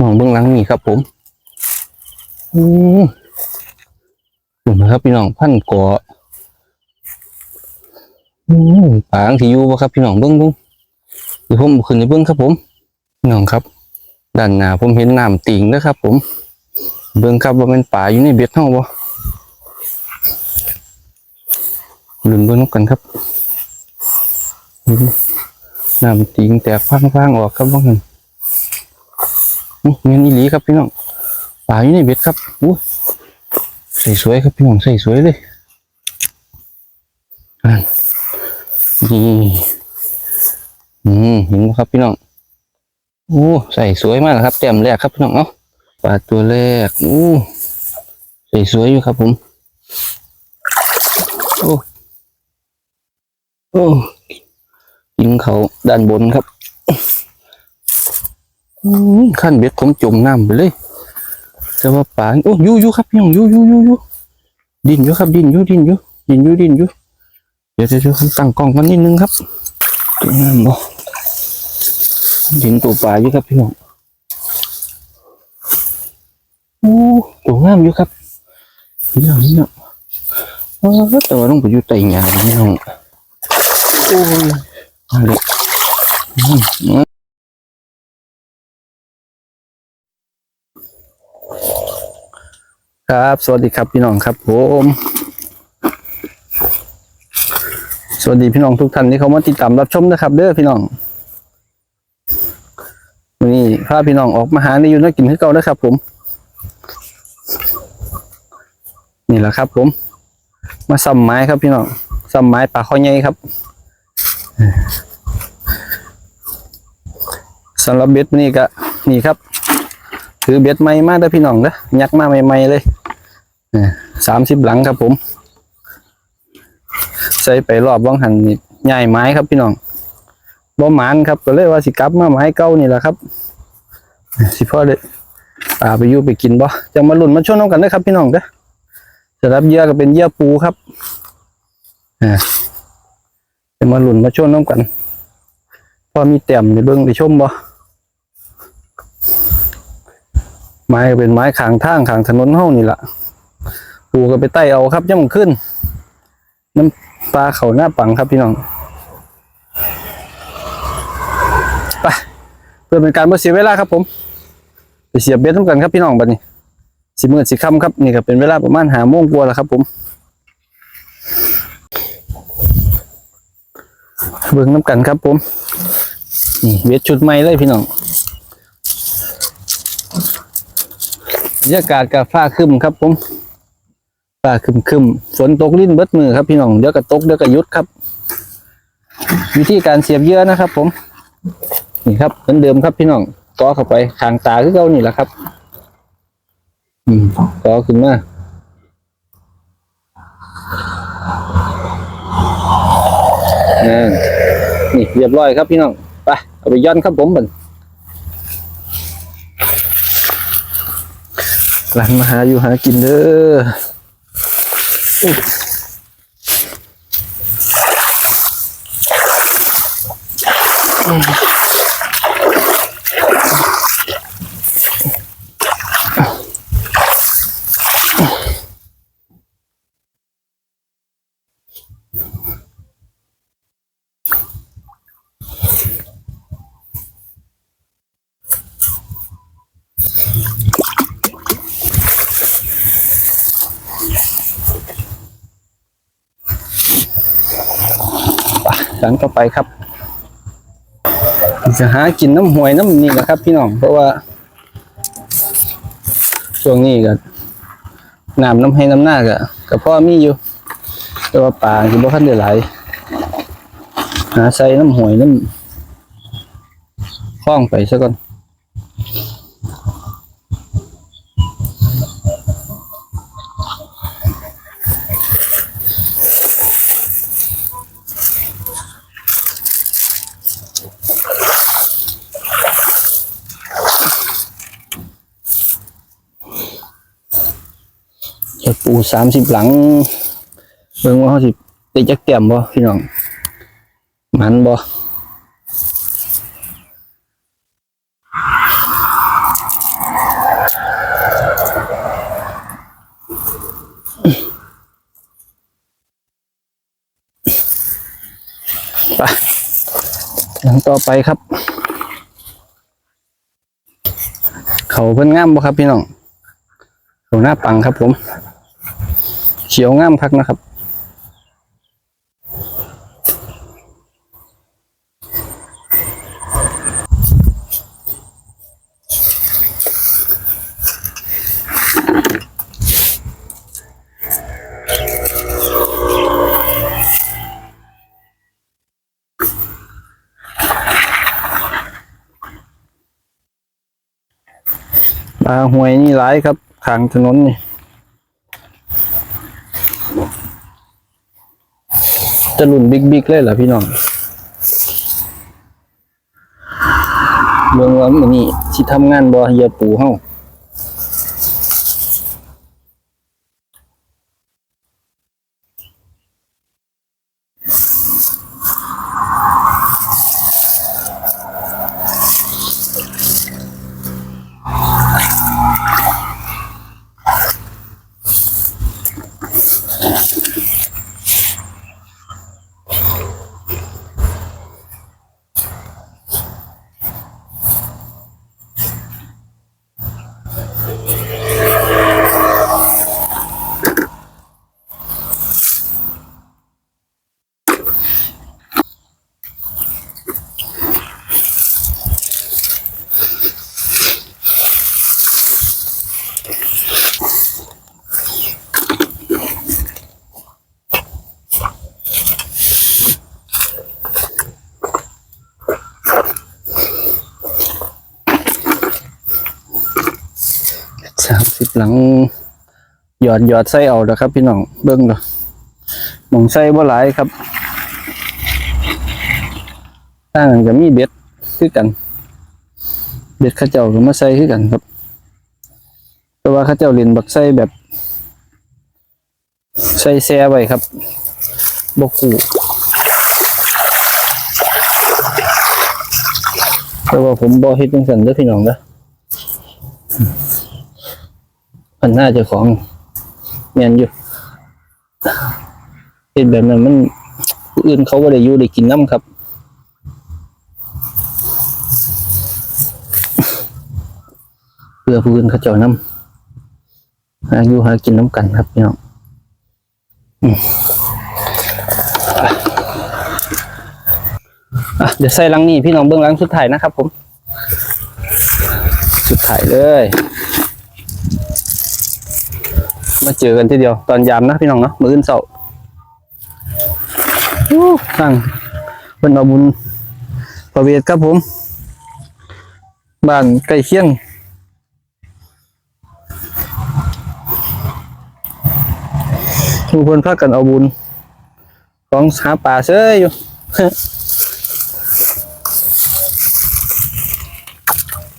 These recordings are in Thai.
มองเบื้องหลังนี่ครับ ผมอืมดูนะครับพี่น้องพันกออืมปางที่อยู่บ่ครับพี่น้องเบื้องเบื้องเดี๋ยวผมขึ้นในเบื้องครับ ผมพี่น้องครับด้านหน้าผมเห็นน้ำติ่งนะครับ ผม เบื้องครับว่าเป็นป่าอยู่ในเบ็ดเท่าบ่ลืมเบื้องนกกันครับอืมน้ำติ่งแตกพังๆออกครับว่างั้น เงินอีหลีครับพี่น้องป่าอยู่ในเบ็ดครับอู้ใส่สวยครับพี่น้องใส่สวยเลยอะนี่อืมเห็นไหมครับพี่น้องโอ้ใส่สวยมากครับแต้มแรกครับพี่น้องเนาะปลาตัวแรกโอ้ใส่สวยอยู่ครับผมโอ้โอ้กินเขาด้านบนครับ ขั้นเบ็ดผมจมน้ำไปเลย แต่ว่าป่าโอ้ยูอยูครับพี่น้องยูอยูอยูอยูดินอยู่ครับ ดินอยู่ดินอยู่ดินอยู่ดินอยู่เดี๋ยวเดี๋ยวยวผมตั้งกล้องกันนิดนึงครับตัวน้ำบ่ดินตัวป่าอยู่ครับพี่น้องโอ้ตัวงามอยู่ครับนี่เนาะนี่เนาะแต่ว่าต้องไปอยู่ใต้หญ้าพี่น้องโอ้ยอาเลยอืมอืม ครับ สวัสดีครับพี่น้องครับผมสวัสดีพี่น้องทุกท่านที่เขามาติดตามรับชมนะครับเด้อพี่น้องวันนี้พาพี่น้องออกมาหาในยูนักกินให้เก่านะครับ ผม นี่แหละครับ ผม มาซ้ำไม้ครับพี่น้องซ้ำไม้ปลาข้อใหญ่ครับสำหรับเบ็ดนี่ก็นี่ครับ ถือเบ็ดใหม่มาเด้อพี่น้องเด้อยักมาใหม่ๆเลยสามสิบหลังครับผม ใส่ไปรอบว่างหันนี่ใหญ่ไม้ครับพี่น้องบ่หมานครับก็เลยว่าสิกลับมาไม้เก่านี่แหละครับ สิพ่อเลยป่าไปยู่ไปกินบ่จะมาลุ่นมาช่วยน้องกันเด้อครับ พี่น้องเด้อสำหรับเหยื่อก็เป็นเหยื่อปูครับอ่าจะมาลุ่นมาช่วยน้องกัน พอมีแต้มในเบิ้องไปชมบ่ ไม้ก็เป็นไม้ขางทางขางถนนเฮานี่แหละปูก็ไปไต่เอาครับย่ำขึ้น น้ำปลาเขาหน้าปังครับพี่น้องไปเพื่อเป็นการบ่เสียเวลาครับผมไปเสียบเบ็ดทั้งกันครับพี่น้องบัดนี้สิมืดสิค่ำครับนี่ก็เป็นเวลาประมาณหาโมงกว่าแล้วครับ ผมเบิ่งน้ำกันครับผมนี่เบ็ดชุดใหม่เลยพี่น้อง บรร ยากาศกับฟ้าคึมครับผมฟ้าคึมคึมฝนตกลิ้นเบิดมือครับพี่น้องเดี๋ยวก็ตกเดี๋ยวก็หยุดครับ วิธีการเสียบเยื่อนะครับ ผม นี่ครับเหมือนเดิมครับพี่น้องกอเข้าไปทางตาคือเก่านี่แหละครับ อืมกอขึ้นมานั่นนี่เรียบร้อยครับพี่น้องไปเอาไปย้อนครับผมบัน หลานมาหาอยู่หากินเด้ออุ๊ ยร้านก็ไปครับจะหากินน้ำหวยน้ำนี่แหละครับ พี่น้องเพราะว่า ช่วงนี้ก็น้ำน้ำให้น้ำหน้าก็ก็พ่อมีอยู่ แต่ว่าป่าคือบ่คันได้หลายหาใส่น้ำหวยน้ำคล้องไปซะก่อน สามสิบหลังเบิ่งว่าเขาสิไปจักเตี่ยมบ่พี่น้องมันบ่ไปหลังต่อไปครับ เขาเพิ่นงามบ่ครับพี่น้องหน้าปังครับผม เขียวงามคักนะครับ ปลาหวยนี่หลายครับทางถนนนี่ จะหลุนบิ๊กๆเลยเหรอพี่น้องเรื่องว่ามื้อนี้ที่ทำงานบ่เฮียปูเฮา หลังหยอดหยอดใส่เอาเด้อครับ พี่น้องเบิ่งเด้อหมองใส่บ่หลายครับตั้งนก็มีเบ็ดคือกัน เบ็ดข้าเจ้าก็มาใส่คือกันครับ แต่ว่าข้าเจ้าเล่นบักใส่แบบใส่แซ่ไว้ครับบกคู่แต่ว่าผมบ่เฮ็ดจังซั่นเด้อพี่น้องเด้อ อันน่าจะของแม่นอยู่เฮ็ดแบบนั้นมันผู้อื่นเขาบ่ได้อยู่ได้กินน้ำครับเพื่อผู้อื่นเขาเจ้าน้ำหาอยู่หากินน้ำกันครับพี่น้องอะเดี๋ยวใส่ลังนี้พี่น้องเบื้องลังสุดท้ายนะครับผม สุดท้ายเลย มาเจอกันทีเดียวตอนยามนะพี่น้องเนาะมืออื่นเสาร์อู้สั่งเป็นเอาบุญประเวทครับผมบ้านใกล้เคียงทุกคนพากันเอาบุญของหาป่าเซ้ยอยู่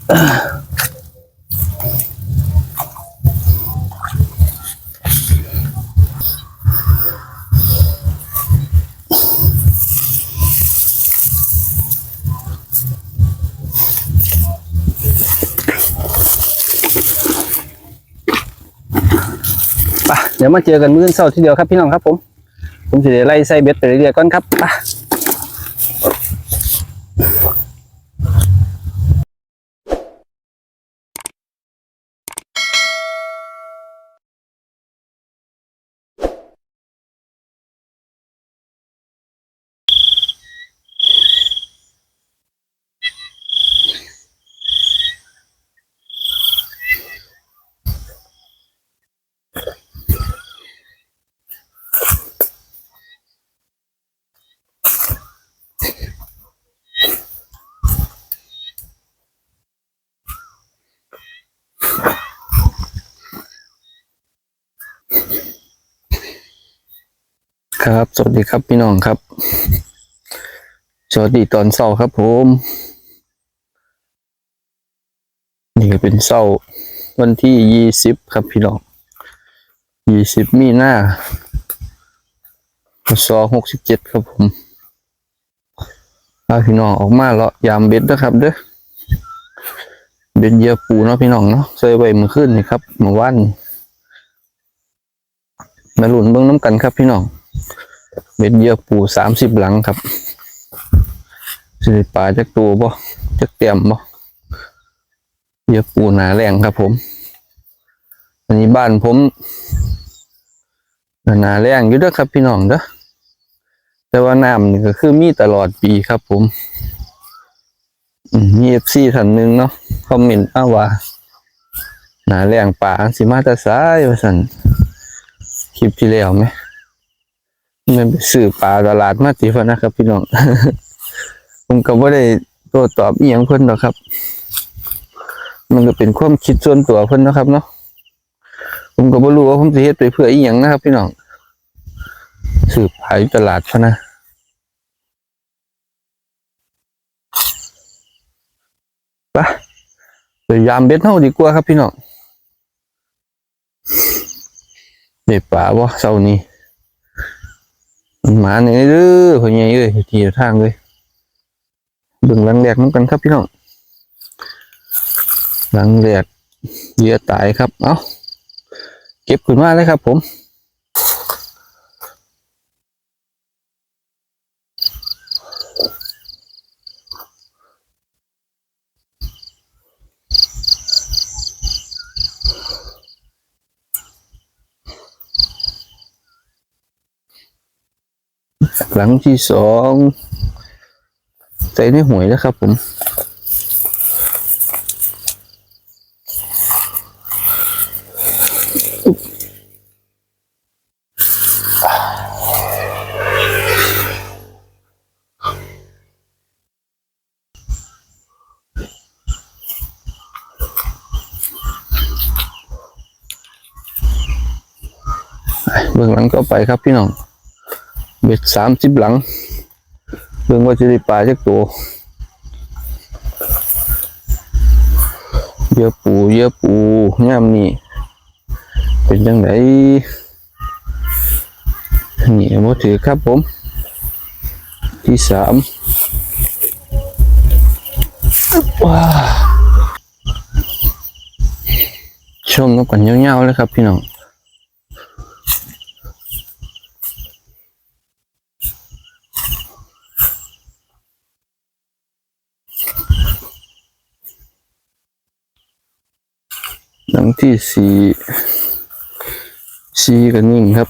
ไป ยวมาเจอกันมื้ออนเช้าทีเดียวครับพี่น้องครับผม ผมจะได้ไล่ใส่เบ็ดไปเรื่อยๆก่อนครับ ครับ สวัสดีครับพี่น้องครับ สวัสดีตอนเช้าครับผม นี่ก็เป็นเช้าวันที่ยี่สิบครับพี่น้องยี่สิบมีหน้าพศหกสิบเจ็ดครับผมพาพี่น้องออกมาเลาะยามเบ็ดนะครับเด้อเบ็ดเยื่อปูเนาะพี่น้องเนาะใส่ไว้เมื่อคืนนี่ครับเมื่อวานมาหลุนเบิ้งน้ำกันครับพี่น้อง เบ็ดเยื่อปูสามสิบหลังครับสิปลาจักตัวบ่จักเตียมบ่เยอะปูหนาแรงครับผม อันนี้บ้านผมหนาแรงอยู่เด้อครับพี่น้องเด้อแต่ว่าน้ำนี่ก็คือมีตลอดปีครับผมมีเอฟซีท่านหนึ่งเนาะคอมเมนต์มาว่าหนาแรงป่าสิมาตาซ้ายว่าสันคลิปที่แล้วไหม มันไปซื้อปลาตลาดมาติพะนะครับ พี่น้อง ผมก็บ่ได้โต้ตอบอีหยังเพิ่นหรอกครับ มันก็เป็นความคิดส่วนตัวเพิ่นนะครับ เนาะผมก็บ่รู้ว่าผมสิเฮ็ดไปเพื่ออีหยังนะครับ พี่น้องซื้อปลายตลาดพะนะไปไปยามเบ็ดเท่าดีกว่าครับพี่น้องเด็ดป่าวะเสาร์นี้ หมาเนี่ยเด้อพ่อใหญ่เอ้ยทีทางเลยเบิ่งหลังแหลกน้ำกันครับพี่น้องหลังแหลกเยื่อตายครับ เอ้า เก็บขึ้นมาเลยครับผม หลังที่สองใส่ในหวยแล้วครับผมเบื้องหลังก็ไปครับพี่น้อง เบ็ดสามสิบหลังเบิ่งว่าจะได้ปลาจักตัวเยอะปูเยอะปูย่ามนี่เป็นจังไดนี่บ่ถือครับผม ที่สามว้าชมน้ำกันยาวๆเลยครับพี่น้อง ลังที่สี่สี่กันนิ่งครับ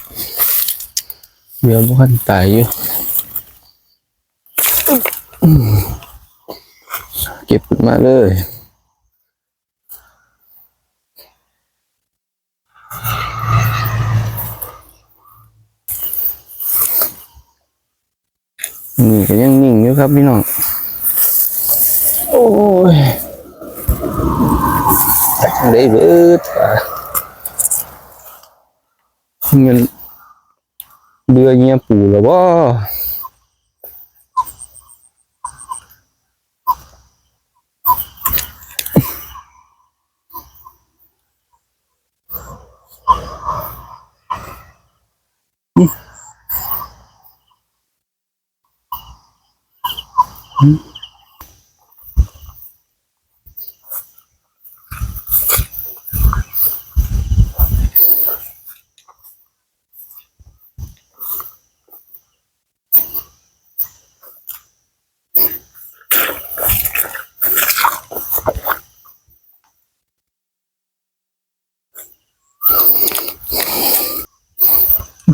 เดี๋ยวบุคันตายอยู่อืมเก็บขึ้นมาเลยนี่ก็ยังนิ่งอยู่ครับพี่น้อง โอ้ย เด้เบิดเงินเบื่อเงียบปู่แล้วว่า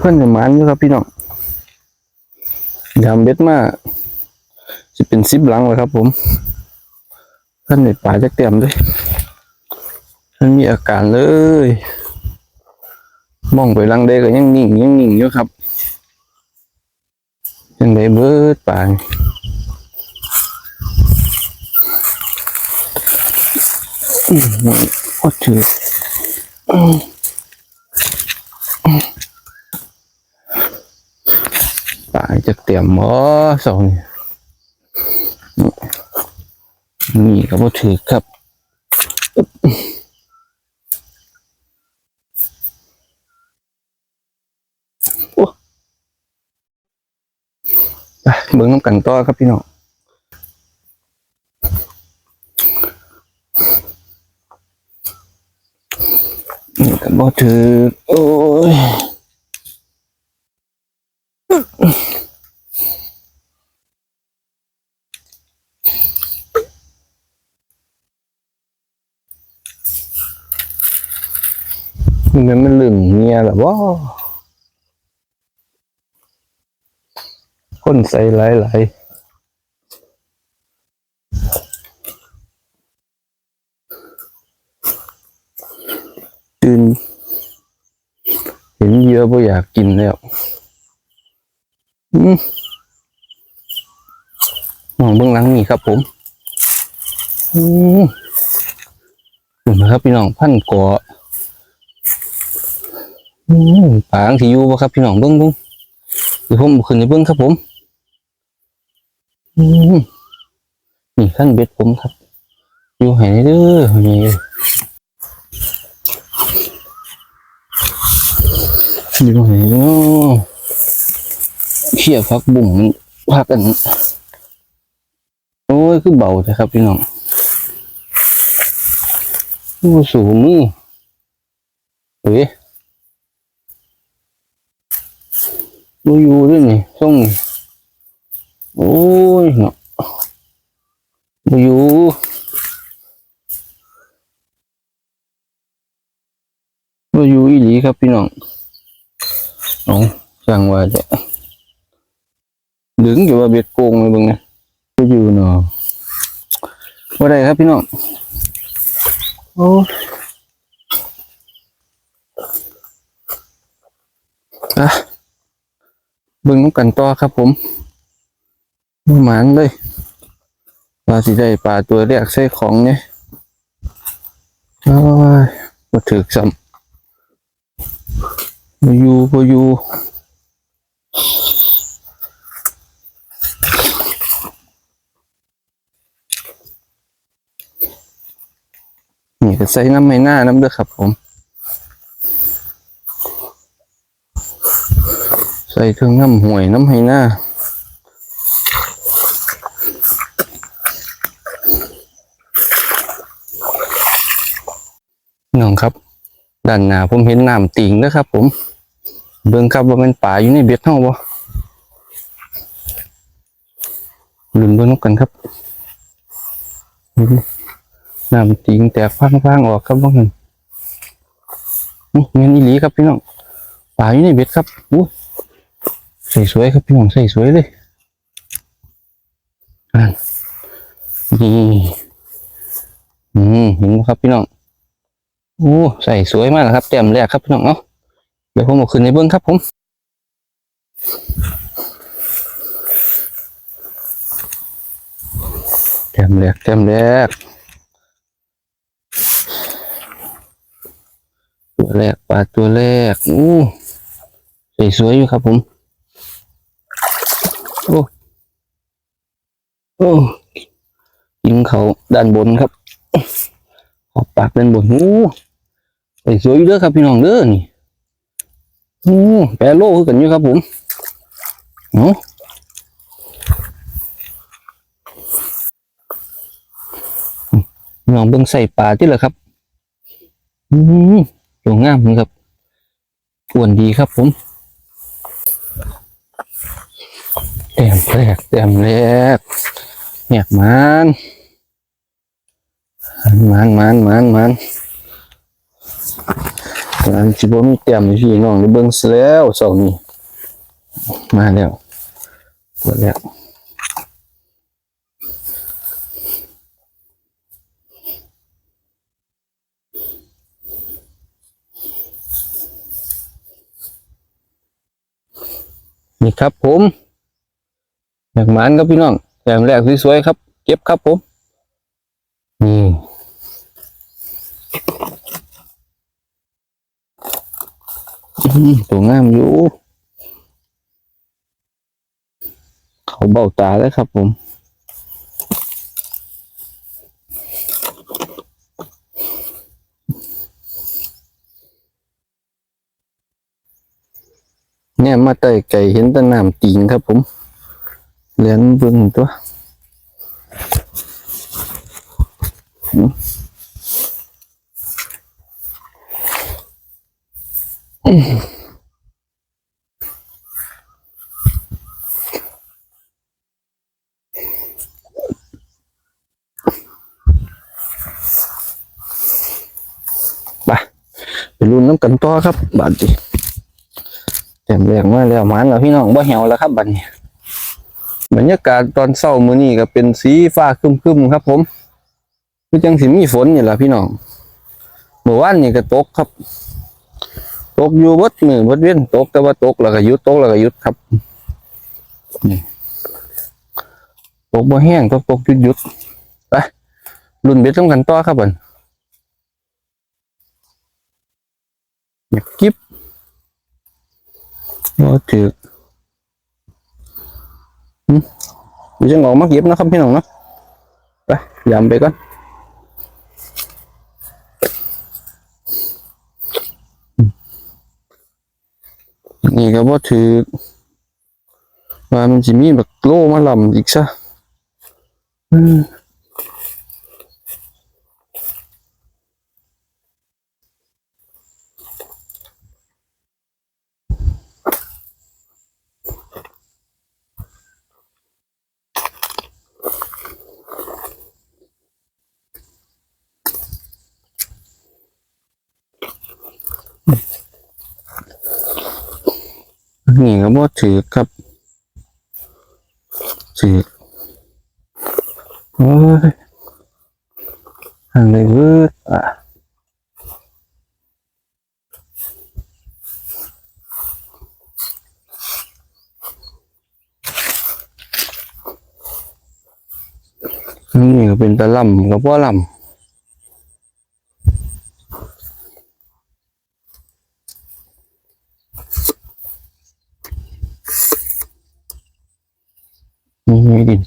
อนจะมันอยู่ครับพี่น้องยามเบ็ดมาจะเป็นซิปหลังเลยครับ ผมเพื่อนในป่าจะเตรียมด้วยเพื่อนมีอาการเลย มองไปหลังเดก็ยังนิ่งยังนิ่งอยู่ครับยังได้เบิดป่าอืมโอ้ถือตาย จะเตรียมหมอสองนี่นี่ก็บ่ถือครับโอ้ไปเบิ่งน้ำกันต่อครับพี่น้องนี่ก็บ่ถือโอ้ย มันมันลึงเงียแบบว่าคนใส่หลายหลายตื่นเห็นเยอะบ่อยากกินแล้วมองเบื้องหลังนี่ครับผม อืมนะครับพี่น้องพันกออืม ปางที่อยู่บ่ครับพี่น้องเบื้องเบื้องเดี๋ยวผมขึ้นในเบื้องครับผมอืมนี่ขั้นเบ็ดผมครับ อยู่ไหนเด้อนี่อยู่ไหนเนาะเขี่ยพักบุ่งมันพักกัน โอ้ย คือเบาใช่ครับพี่น้องโอ้สูงมือเฮ้ย ดูอยู่ด้วยนี่ส่งนี่โอ้ยเนาะดูอยู่ดูอยู่อีหลีครับพี่น้องเอาสั่งว่าจะดึงอยู่ว่าเบ็ดโกงเลยบึงนะก็อยู่เนาะว่าไรครับพี่น้องโอ้อะ เบิ่งน้ำกันต่อครับผมมือหมานเลยปลาสีได้ปลาตัวแรกใส่ของเนี่ยโอ้ยมาถึกซ้ำมาอยู่มาอยู่นี่ก็ใส่น้ำไม่น้าน้ำเด้อครับผม ใส่เครื่องน้ำห่วยน้ำให้หน้าน้องครับด้านหน้าผมเห็นน้ำติ่งนะครับ ผม เบิ่งครับว่ามันป่าอยู่ในเบ็ดเท่าบ่ลืมเบิ่งนกกันครับน้ำติ่งแตกพังๆออกครับบ้างนเงินอีหลีครับพี่น้องป่าอยู่ในเบ็ดครับอู้ ใส่สวยครับพี่น้องใส่สวยเลยอ่นนี่อืมเห็นไหมครับพี่น้องโอ้ใส่สวยมากนะครับแต้มแรกครับพี่น้องเนาะเดี๋ยวผมเอาขึ้นในเบื้องครับผมแต้มแรกแต้มแรกตัวแรกปลาตัวแรกอู้สวยสวยๆอยู่ครับผม โอ้โอ้ยิงเขาด้านบนครับ ขอบปากด้านบนโอ้ยสวยอยู่เด้อครับพี่น้องเด้อนี่โอ้แปรโลคือกันอยู่ครับผมเนาะพี่น้องเบิ่งใส่ปลาที่เหรอครับ อืมตัวงามครับอ้วนดีครับผม แต้มแรกแต้มแรกแหกมันมันมันมันมันมันจิบมีแต้มอยู่พี่น้องได้เบิ่งซะแล้วเสาร์นี้มาแล้วมาแล้วนี่ครับผม อยากหมานครับพี่น้องแต้มแรกสวยๆครับ เก็บครับผมนี่ตัวงามอยู่เขาเบ้าตาแล้วครับผมเนี่ยมาไต่ไก่เห็นต่น้ำติงครับผม เลี้ยนเบึงตัวหืมไปไปรุ่นน้ำกันต่อครับบาดนี้แต้มแรกมาแล้วหมันแล้วพี่น้องบ่เหี่ยวแล้วครับบัดนี้ บรรยากาศตอนเช้ามื้อนี้ก็เป็นสีฟ้าครึมๆครับ ผมคือจังสิมีฝนนี่แหละพี่น้องเมื่อวานนี่ก็ตกครับ ตกอยู่บดมือบดเว้นตกแต่ว่าตกแล้วก็ยุดตกแล้วก็ยุดครับนี่ตกบ่แห้งตกตกหยุดหยุดไปรุ่นเบ็ดต้องกันต่อครับบันอยากกิบบ่ถือ หึเดี๋ยวจะงอกมาเก็บนะครับพี่น้องเนาะไปยำไปก่อนนี่ก็บ่ถือว่ามันจะมีแบบโลมาลำอีกซะ ก็บ่ถือครับถือโอ้ยอันเลยเวิร์ดอะนี่ก็เป็นตะล่ำกับว่าล่ำ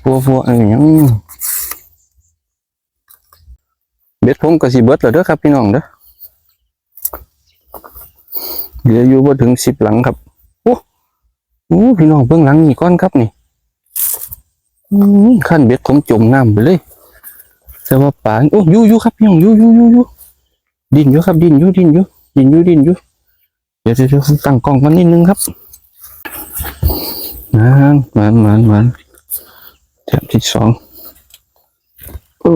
นี่มีดินฟัวฟัวอะไรอย่างเบ็ดผมก็สิเบิดแล้วเด้อครับพี่น้องเด้อเหลืออยู่บ่ถึงสิบหลังครับโอ้โอ้พี่น้องเบื้องหลังนี่ก้อนครับนี่ขั้นเบ็ดผมจมน้ำไปเลยแต่ว่าป่าโอ้ยู่ยู่ครับพี่น้องยู่ยู่ยู่ยู่ดินอยู่ครับดินอยู่ดินอยู่ดินอยู่ดินอยู่เดี๋ยวเดี๋ยวตั้งกล้องกันนิดนึงครับมันมันมันมัน ที่สองโอ้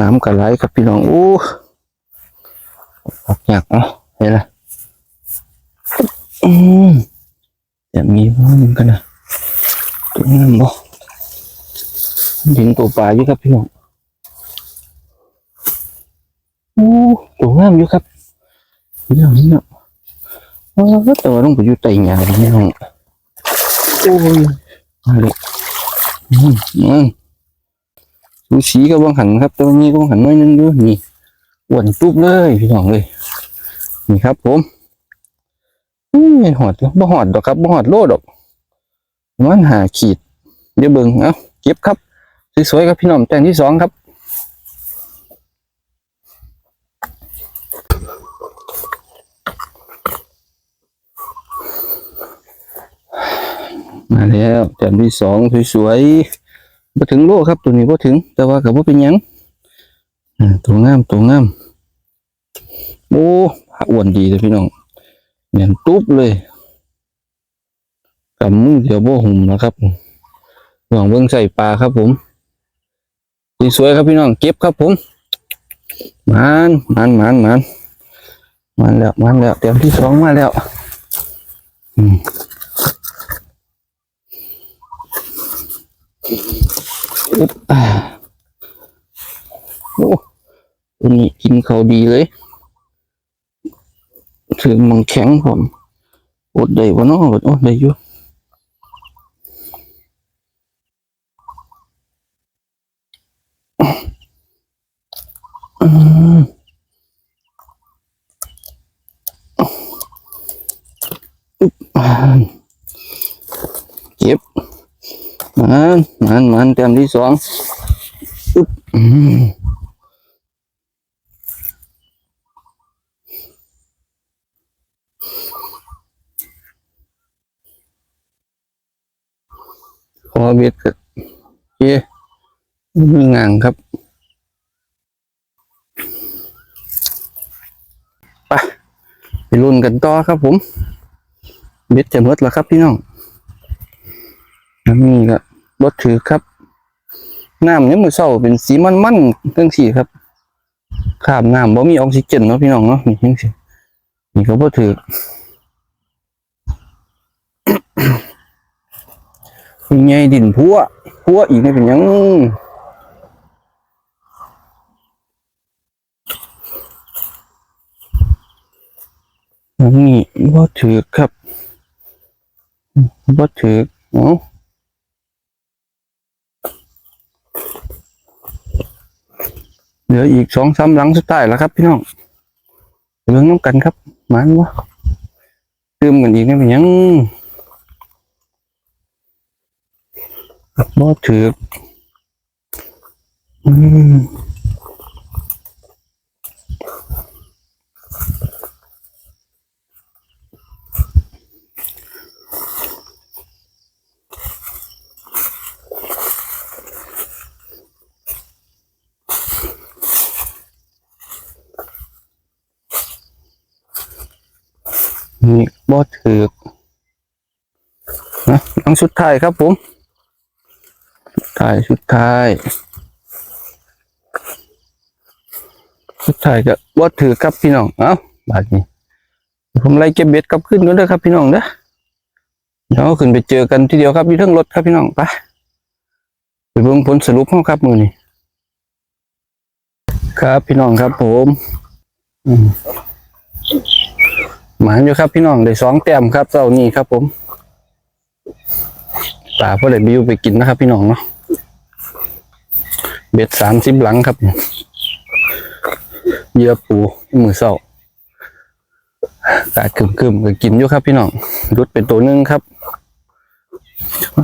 น้ำกระไหลครับพี่น้องโอ้ออกยากเนาะเห็นไหมอืมแต่มีบ้างกันนะตัวนี้มันบ่ดินตัวปลาอยู่ครับพี่น้องโอ้ตัวงามอยู่ครับเรื่องนี้เนาะอ๋อแต่ว่าต้องไปอยู่ใต้หญ้าพี่น้องโอ้ยมาเลยอืมอืม สูสีก็บวังหันครับ ตัวนี้ก็วังหันน้อยนึงอยู่นี่อ้วนตุ๊บเลยพี่น้องเลย นี่ครับ ผมอืมหอดบ่หอดดอกครับบ่หอดโลดอกมันหาขีด เดี๋ยวเบิ่งเอ้าเก็บครับสวยๆครับพี่น้องแต่งที่สองครับ มาแล้วแต้มที่สองสวยๆมาถึงโลครับตัวนี้พอถึง แต่ว่ากับว่าเป็นยังตัวงามตัวงามโอ้อ้วนดีเลยพี่น้องเหมือนตุ๊บเลยกับมือเดียวโบหุ่มนะครับหวังเบิ้งใส่ปลาครับผมสวยๆครับพี่น้องเก็บครับผมมันมันมันมันมันแล้วมันแล้วเตรียมที่สองมาแล้ว อืมอุ๊บอ่า โอ้ตัวนี้กินเขาดีเลยถึงมังแข็งผมอดได้วะเนาะอดอดได้อยู่อืมอุ๊บอ่าเก็บ มันมันมันเต็มที่สองอุ๊บอืมขอเบ็ดกับเย้มืองางครับไปรุ่นกันต่อครับผมเบ็ดจะหมดแล้วครับพี่น้อง นี่ก็รถถือครับน้ำเนี่ยมือเศร้าเป็นสีมันๆเรื่องสีครับขาบน้ำบ่มีออกซิเจนเนาะพี่น้องเนาะนี่ยังสินี่ก็บ่ถือยังไงดินพัวพัวอีกไม่เป็นยังนนี้บ่ถือครับบ่ถือเนาะ เหลืออีกสองสามหลังสุดท้ายแล้วครับ พี่น้องเรื่องน้ำกันครับหมานวะตื่มกันอีกไม่เป็นยังบ่ถืออืม นี่บ่ถือนะหลังสุดท้ายครับผมท้ายสุดท้ายสุดท้ายก็วัดถือครับพี่น้องเอ้าบาดนี้ผมไล่เก็บเบ็ดกลับขึ้นกันเด้อครับพี่น้องเด้อเดี๋ยวขึ้นไปเจอกันทีเดียวครับอยู่ทั้งรถครับพี่น้องไปไปเบิ่งผลสรุปของครับมือนี้ครับพี่น้องครับผม อืม หมานอยู่ครับพี่น้องได้สองแต้มครับเจ้านี้ครับ ผมปลาพอได้บิวไปกินนะครับ พี่น้องเนาะเบ็ดสามสิบหลังครับเยื่อปูมือเศร้ากาดคึมคึมก็กินอยู่ครับ พี่น้องรุดเป็นตัวหนึงครับ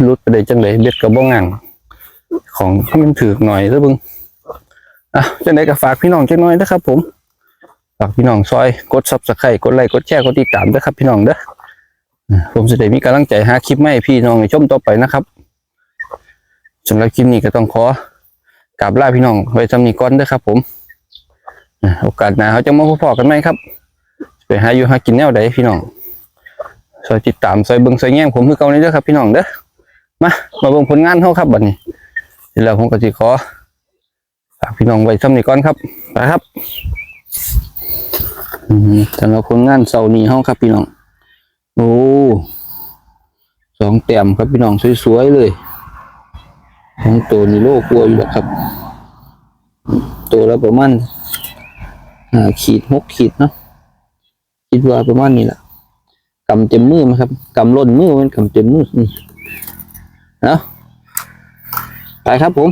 รุดไปได้จังเลยเบ็ดกับบ้องงานของที่มันถือหน่อยแล้วบึงอะจังไดก็ฝากพี่น้องจังน้อยนะครับผม ฝากพี่น้องซอยกดซับสไครต์กดไลค์กดแชร์กดติดตามด้วยครับ พี่น้องเด้อผมจะได้มีกำลังใจหาคลิปใหม่พี่น้องในชมต่อไปนะครับสำหรับคลิปนี้ก็ต้องขอกราบลาพี่น้องไว้ทำนี้ก่อนเด้อครับ ผมโอกาสหน้าเขาจะมาพบกันไหมครับ ไปหาอยู่หากินแนวใดพี่น้องซอยติดตามซอยเบิ่งซอยแง่งผมคือเก่านี้เด้อครับ พี่น้องเด้อมามาเบิ่งผลงานเขาครับบัดนี้เดี๋ยวผมก็สิขอฝากพี่น้องไว้ทำนี้ก่อนครับไปครับ สำหรับผลงานเสาร์นี้เขาครับพี่น้อง โอ้สองแต้มครับพี่น้องสวยๆเลยของตัวนี่โลกลัวอยู่แล้วครับ ตัวละประมาณขีดหกขีดเนาะคิดว่าประมาณนี้แหละกำเต็มมือไหมครับกำล้นมือมันกำเต็มมืออืมเอาไปครับผม